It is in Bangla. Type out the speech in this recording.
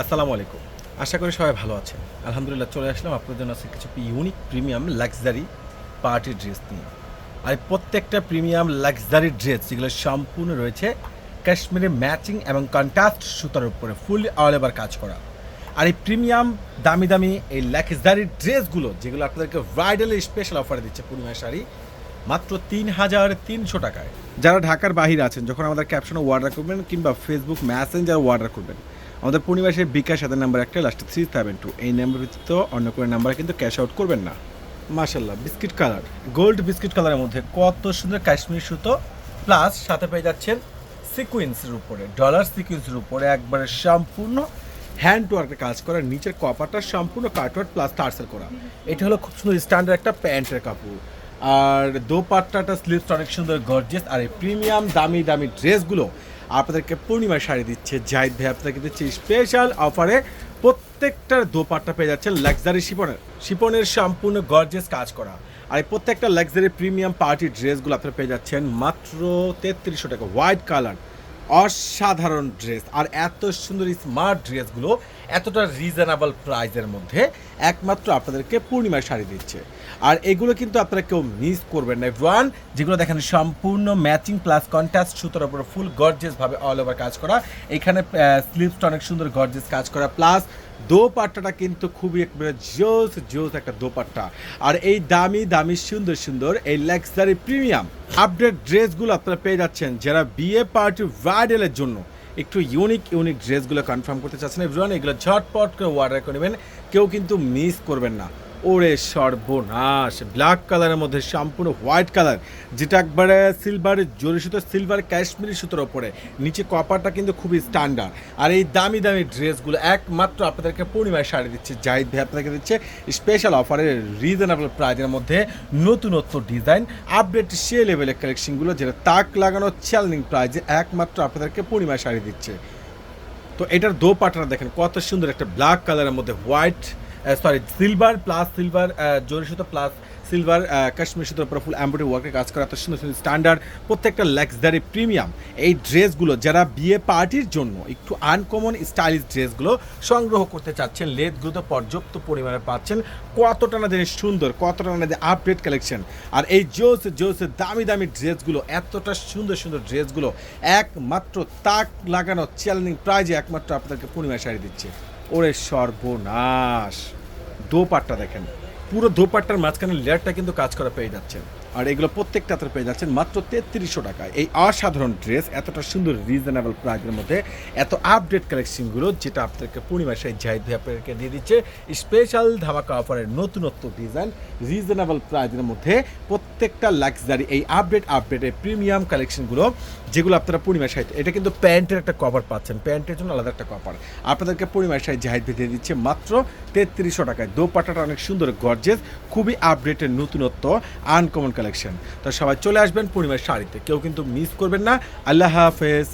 আসসালামু আলাইকুম। আশা করি সবাই ভালো আছেন। আলহামদুলিল্লাহ চলে আসলাম। আপনাদের জন্য আজকে কিছু unique premium luxury party dress নিয়ে। আর প্রত্যেকটা প্রিমিয়াম লাক্সারি ড্রেস যেগুলো সম্পূর্ণ রয়েছে কাশ্মীরে ম্যাচিং এবং কন্ট্রাস্ট সুতার উপরে ফুল অল ওভার কাজ করা। আর এই প্রিমিয়াম দামি দামি এই লাক্সারি ড্রেসগুলো যেগুলো আপনাদেরকে ব্রাইডাল স্পেশাল অফার দিচ্ছে পূর্ণিমা শাড়ি, মাত্র তিন হাজার তিনশো টাকায়। যারা ঢাকার বাহিরে আছেন, যখন আমাদের ক্যাপশনে অর্ডার করবেন কিংবা ফেসবুক মেসেঞ্জার অর্ডার করবেন আমাদের পরিবেশের বিকাশ সাথে নাম্বার একটা লাস্টে থ্রি সেভেন টু এই নাম্বার ব্যতীত অন্য কোনো নাম্বার কিন্তু ক্যাশ আউট করবেন না। মাশাল্লাহ বিস্কিট কালার গোল্ড বিস্কিট কালারের মধ্যে কত সুন্দর কাশ্মীর সুতো প্লাস সাথে পেয়ে যাচ্ছেন সিকুয়েন্সের উপরে ডলার সিকুয়েন্সের উপরে একবারে সম্পূর্ণ হ্যান্ড ওয়ার্কের কাজ করা, নিচের কপারটা সম্পূর্ণ কাটওয়ার্ক প্লাস টার্সেল করা। এটা হলো খুব সুন্দর স্ট্যান্ডার্ড একটা প্যান্টের কাপড়। আর দোপাট্টাটা স্লিপস অনেক সুন্দর গর্জেস আর এই প্রিমিয়াম দামি দামি ড্রেসগুলো আপনাদেরকে পূর্ণিমার শাড়ি দিচ্ছে জাহিদ ভাই। আপনাকে দিচ্ছে স্পেশাল অফারে প্রত্যেকটার দোপাট্টা পেয়ে যাচ্ছেন লাক্সারি শিপনের শিপনের সম্পূর্ণ গর্জেস কাজ করা। আর এই প্রত্যেকটা লাক্সারি প্রিমিয়াম পার্টি ড্রেসগুলো আপনারা পেয়ে যাচ্ছেন মাত্র তেত্রিশশো টাকা হোয়াইট কালার অসাধারণ ড্রেস আর এত সুন্দর স্মার্ট ড্রেসগুলো এতটা রিজনেবল প্রাইসের মধ্যে একমাত্র আপনাদেরকে পূর্ণিমার শাড়ি দিচ্ছে। আর এগুলো কিন্তু আপনারা কেউ মিস করবেন না। ওয়ান যেগুলো দেখেন সম্পূর্ণ ম্যাচিং প্লাস কন্ট্রাস্ট সুতোর উপরে ফুল গর্জেস ভাবে অল ওভার কাজ করা। এখানে স্লিপসটা অনেক সুন্দর গর্জেস কাজ করা। প্লাস দোপাট্টাটা কিন্তু খুবই একবারে জোস জোস একটা দোপাট্টা। আর এই দামি দামি, সুন্দর সুন্দর এই লাক্সারি প্রিমিয়াম আপডেট ড্রেসগুলো আপনারা পেয়ে যাচ্ছেন যারা বিয়ে পার্টি ব্রাইডেলের জন্য। একটু ইউনিক ইউনিক ড্রেসগুলো কনফার্ম করতে চাচ্ছেন। এভরিওয়ান এগুলো ঝটপট করে অর্ডার করে নেবেন। কেউ কিন্তু মিস করবেন না। ওরে সর্বনাশ। ব্ল্যাক কালারের মধ্যে সম্পূর্ণ হোয়াইট কালার যেটা একবারে সিলভার জরি সুতো সিলভার কাশ্মীরি সুতোর ওপরে। নিচে কপারটা কিন্তু খুবই স্ট্যান্ডার্ড আর এই দামি দামি ড্রেসগুলো একমাত্র আপনাদেরকে পূর্ণিমায় শাড়ি দিচ্ছে, জাহিদ ভাই আপনাদেরকে দিচ্ছে স্পেশাল অফারের রিজনেবল প্রাইজের মধ্যে নতুনত্ব ডিজাইন আপডেট সে লেভেলের কালেকশনগুলো যেটা তাক লাগানো চ্যালেঞ্জিং প্রাইজে একমাত্র আপনাদেরকে পূর্ণিমায় শাড়ি দিচ্ছে। তো এটার দো পাটনা দেখেন, কত সুন্দর একটা ব্ল্যাক কালারের মধ্যে white sorry silver plus silver zari সুতো প্লাস সিলভার কাশ্মীর সুতোর উপর ফুল এমব্রয়ডারি ওয়ার্কের কাজ করা এত সুন্দর সুন্দর স্ট্যান্ডার্ড প্রত্যেকটা লাক্সারি প্রিমিয়াম এই ড্রেসগুলো যারা বিয়ে পার্টির জন্য একটু আনকমন স্টাইলিশ ড্রেসগুলো সংগ্রহ করতে চাচ্ছেন লেদগুলো পর্যাপ্ত পরিমাণে পাচ্ছেন, কতটা না জিনিস সুন্দর, কতটা না আপডেট কালেকশন আর এই জোস জোস দামি দামি ড্রেসগুলো এতটা সুন্দর সুন্দর ড্রেসগুলো একমাত্র তাক লাগানো চ্যালেঞ্জিং প্রাইজে একমাত্র আপনাদেরকে পূর্ণিমা শাড়ি দিচ্ছে। ওরে সর্বনাশ। দোপাট্টা দেখেন পুরো দোপাট্টার মাঝখানে লেয়ারটা কিন্তু কাজ করা পেয়ে যাচ্ছেন। আর এগুলো প্রত্যেকটা আপনারা পেয়ে যাচ্ছেন মাত্র তেত্রিশশো টাকায়। এই অসাধারণ ড্রেস, এতটা সুন্দর রিজনেবল প্রাইসের মধ্যে, এত আপডেট কালেকশনগুলো যেটা আপনাদেরকে পূর্ণিমা সেই জাহিদ ভাই আপনাদেরকে দিয়ে দিচ্ছে। স্পেশাল ধামাকা অফারের নতুনত্ব ডিজাইন রিজনেবল প্রাইসের মধ্যে প্রত্যেকটা লাক্সারি এই আপডেট আপডেটের প্রিমিয়াম কালেকশনগুলো যেগুলো আপনারা পূর্ণিমা সাহিত্য এটা কিন্তু প্যান্টের একটা কভার পাচ্ছেন, প্যান্টের জন্য আলাদা একটা কভার আপনাদেরকে পূর্ণিমা সাহিত্য জাহিদ দিয়ে দিচ্ছে মাত্র তেত্রিশশো টাকায়। দোপাটাটা অনেক সুন্দর গর্জেস খুবই আপডেটের নতুনত্ব আনকমন কালেকশন তো সবাই চলে আসবেন পূর্ণিমার শাড়িতে। কেউ কিন্তু মিস করবেন না। আল্লাহ হাফেজ।